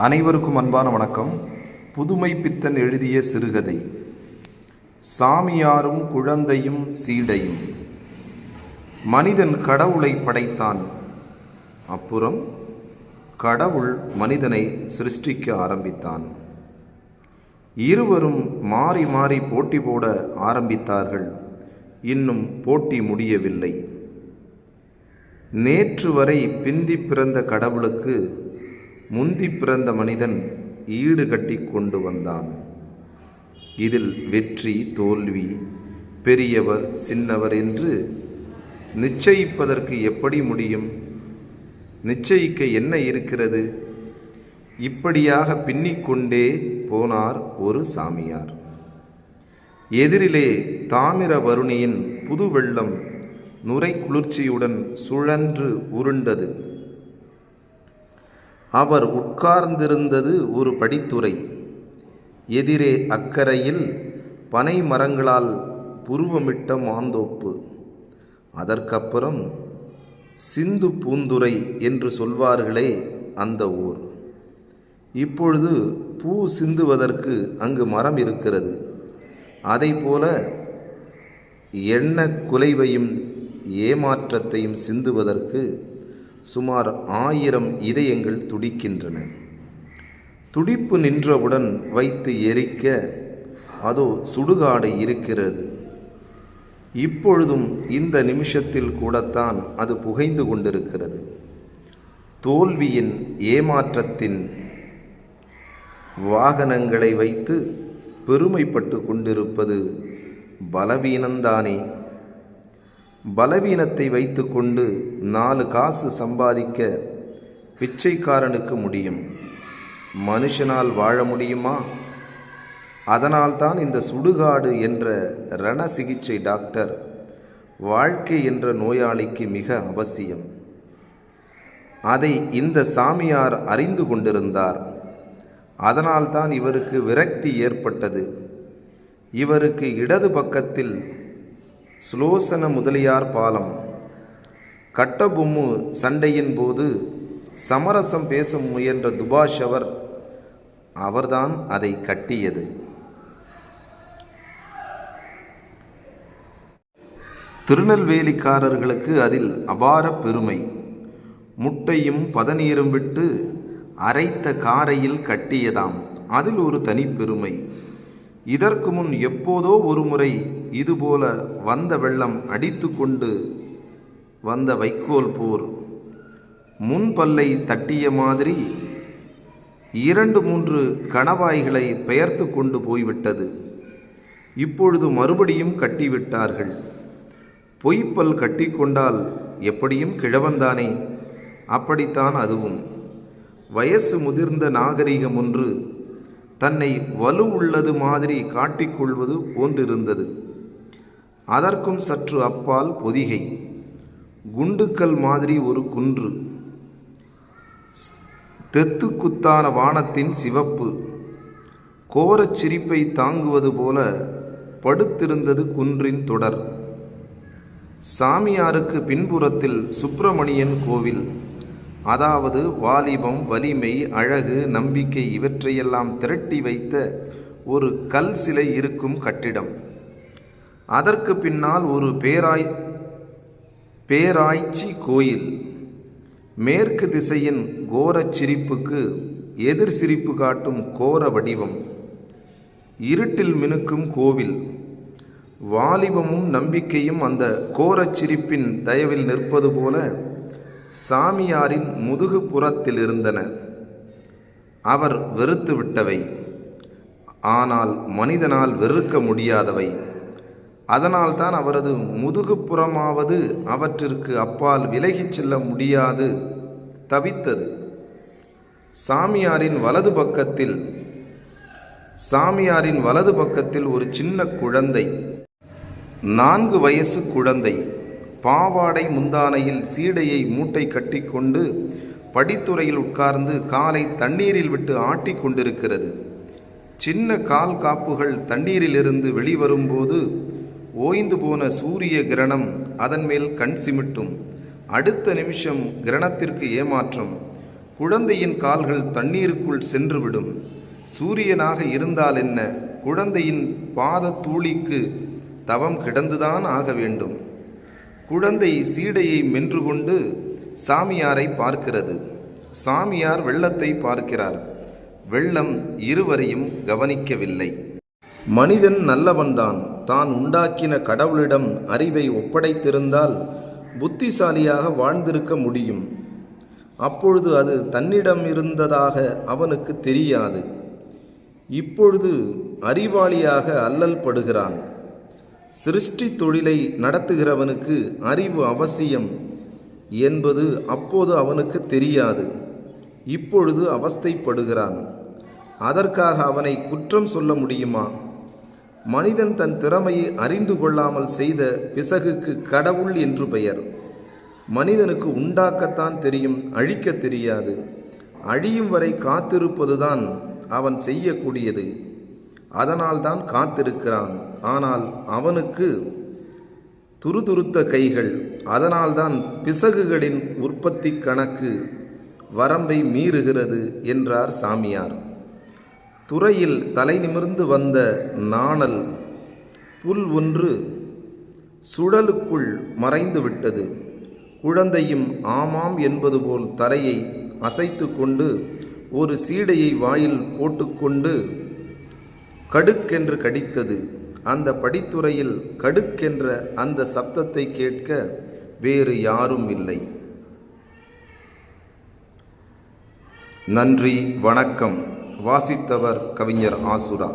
அனைவருக்கும் அன்பான வணக்கம். புதுமை பித்தன் எழுதிய சிறுகதை. சாமியாரும் குழந்தையும் சீடையும். மனிதன் கடவுளை படைத்தான். அப்புறம் கடவுள் மனிதனை சிருஷ்டிக்க ஆரம்பித்தான். இருவரும் மாறி மாறி போட்டி போட ஆரம்பித்தார்கள். இன்னும் போட்டி முடியவில்லை. நேற்று வரை பிந்தி பிறந்த கடவுளுக்கு முந்தி பிறந்த மனிதன் ஈடு கட்டி கொண்டு வந்தான். இதில் வெற்றி தோல்வி பெரியவர் சின்னவர் என்று நிச்சயிப்பதற்கு எப்படி முடியும்? நிச்சயிக்க என்ன இருக்கிறது? இப்படியாக பின்னிக்கொண்டே போனார் ஒரு சாமியார். எதிரிலே தாமிர வருணியின் புது வெள்ளம் நுரை குளிர்ச்சியுடன் சுழன்று உருண்டது. அவர் உட்கார்ந்திருந்தது ஒரு படித்துறை. எதிரே அக்கரையில் பனை மரங்களால் புருவமிட்ட மாந்தோப்பு. அதற்கப்புறம் சிந்து பூந்துரை என்று சொல்வார்களே அந்த ஊர். இப்பொழுது பூ சிந்துவதற்கு அங்கு மரம் இருக்கிறது. அதைப்போல எண்ண குலைவையும் ஏமாற்றத்தையும் சிந்துவதற்கு சுமார் ஆயிரம் இதயங்கள் துடிக்கின்றன. துடிப்பு நின்றவுடன் வைத்து எரிக்க அதோ சுடுகாடு இருக்கிறது. இப்பொழுதும் இந்த நிமிஷத்தில் கூடத்தான் அது புகைந்து கொண்டிருக்கிறது. தோல்வியின் ஏமாற்றத்தின் வாகனங்களை வைத்து பெருமைப்பட்டு கொண்டிருப்பது பலவீனந்தானே. பலவீனத்தை வைத்துக்கொண்டு நாலு காசு சம்பாதிக்க பிச்சைக்காரனுக்கு முடியும். மனுஷனால் வாழ முடியுமா? அதனால்தான் இந்த சுடுகாடு என்ற ரண சிகிச்சை டாக்டர் வாழ்க்கை என்ற நோயாளிக்கு மிக அவசியம். அதை இந்த சாமியார் அறிந்து கொண்டிருந்தார். அதனால்தான் இவருக்கு விரக்தி ஏற்பட்டது. இவருக்கு இடது பக்கத்தில் சுலோசன முதலியார் பாலம். கட்டபொம்மு சண்டையின் போது சமரசம் பேச முயன்ற துபாஷவர் அவர்தான் அதை கட்டியது. திருநெல்வேலிக்காரர்களுக்கு அதில் அபார பெருமை. முட்டையும் பதநீரும் விட்டு அரைத்த காரையில் கட்டியதாம். அதில் ஒரு தனிப்பெருமை இதற்கு முன் எப்போதோ ஒரு முறை இதுபோல வந்த வெள்ளம் அடித்து கொண்டு வந்த வைக்கோல் போர். முன்பல்லை தட்டிய மாதிரி இரண்டு மூன்று கணவாய்களை பெயர்த்து கொண்டு போய்விட்டது. இப்பொழுது மறுபடியும் கட்டிவிட்டார்கள். பொய்ப்பல் கட்டிக்கொண்டால் எப்படியும் கிழவன்தானே? அப்படித்தான் அதுவும். வயசு முதிர்ந்த நாகரிகம் ஒன்று தன்னை வலு உள்ளது மாதிரி காட்டிக்கொள்வது போன்றிருந்தது. அதற்கும் சற்று அப்பால் பொதிகை. குண்டுக்கல் மாதிரி ஒரு குன்று. தெத்து குத்தான வானத்தின் சிவப்பு. கோரச் சிரிப்பை தாங்குவது போல படுத்திருந்தது குன்றின் தொடர். சாமியாருக்கு பின்புறத்தில் சுப்பிரமணியன் கோவில். அதாவது வாலிபம் வலிமை அழகு நம்பிக்கை இவற்றையெல்லாம் திரட்டி வைத்த ஒரு கல் சிலை இருக்கும் கட்டிடம். அதற்கு பின்னால் ஒரு பேராய் பேராய்ச்சி கோயில். மேற்கு திசையின் கோரச் சிரிப்புக்கு எதிர் சிரிப்பு காட்டும் கோர வடிவம். இருட்டில் மினுக்கும் கோவில். வாலிபமும் நம்பிக்கையும் அந்த கோரச் சிரிப்பின் தயவில் நிற்பது போல சாமியாரின் முதுகு புறத்தில் இருந்தன. அவர் வெறுத்து விட்டவை ஆனால் மனிதனால் வெறுக்க முடியாதவை. அதனால்தான் அவரது முதுகுப்புறமாவது அவற்றிற்கு அப்பால் விலகிச் செல்ல முடியாது. தவித்தது. சாமியாரின் வலது பக்கத்தில் சாமியாரின் வலது பக்கத்தில் ஒரு சின்ன குழந்தை. நான்கு வயசு குழந்தை. பாவாடை முந்தானையில் சீடையை மூட்டை கட்டிக்கொண்டு படித்துறையில் உட்கார்ந்து காலை தண்ணீரில் விட்டு ஆட்டிக் கொண்டிருக்கிறது சின்ன கால் காப்புகள் தண்ணீரிலிருந்து வெளிவரும்போது ஓய்ந்து போன சூரிய கிரணம் அதன் மேல் கண் சிமிட்டும். அடுத்த நிமிஷம் கிரணத்திற்கு ஏமாற்றம். குழந்தையின் கால்கள் தண்ணீருக்குள் சென்றுவிடும். சூரியனாக இருந்தால் என்ன? குழந்தையின் பாத தூளிக்கு தவம் கிடந்துதான் ஆக வேண்டும். குழந்தை சீடையை மென்று கொண்டு சாமியாரை பார்க்கிறது. சாமியார் வெள்ளத்தை பார்க்கிறார். வெள்ளம் இருவரையும் கவனிக்கவில்லை. மனிதன் நல்லவன்தான். தான் உண்டாக்கின கடவுளிடம் அறிவை ஒப்படைத்திருந்தால் புத்திசாலியாக வாழ்ந்திருக்க முடியும். அப்பொழுது அது தன்னிடம் இருந்ததாக அவனுக்கு தெரியாது. இப்பொழுது அறிவாளியாக அல்லல் படுகிறான். சிருஷ்டி தொழிலை நடத்துகிறவனுக்கு அறிவு அவசியம் என்பது அப்போது அவனுக்கு தெரியாது. இப்பொழுது அவஸ்தைப்படுகிறான். அதற்காக அவனை குற்றம் சொல்ல முடியுமா? மனிதன் தன் திறமையை அறிந்து கொள்ளாமல் செய்த பிசகுக்கு கடவுள் என்று பெயர். மனிதனுக்கு உண்டாக்கத்தான் தெரியும் அழிக்க தெரியாது. அழியும் வரை காத்திருப்பதுதான் அவன் செய்யக்கூடியது. அதனால்தான் காத்திருக்கிறான். ஆனால் அவனுக்கு துருதுருத்த கைகள் அதனால்தான் பிசகுகளின் உற்பத்தி கணக்கு வரம்பை மீறுகிறது என்றார் சாமியார். துறையில் தலை நிமிர்ந்து வந்த நாணல் புல் ஒன்று சுழலுக்குள் மறைந்து விட்டது. குழந்தையும் ஆமாம் என்பது போல் தலையை அசைத்து கொண்டு ஒரு சீடையை வாயில் போட்டுக்கொண்டு கடுக்கென்று கடித்தது. அந்த படித்துறையில் கடுக்கென்ற அந்த சப்தத்தை கேட்க வேறு யாரும் இல்லை. நன்றி வணக்கம். வாசித்தவர் கவிஞர் ஆசுரா.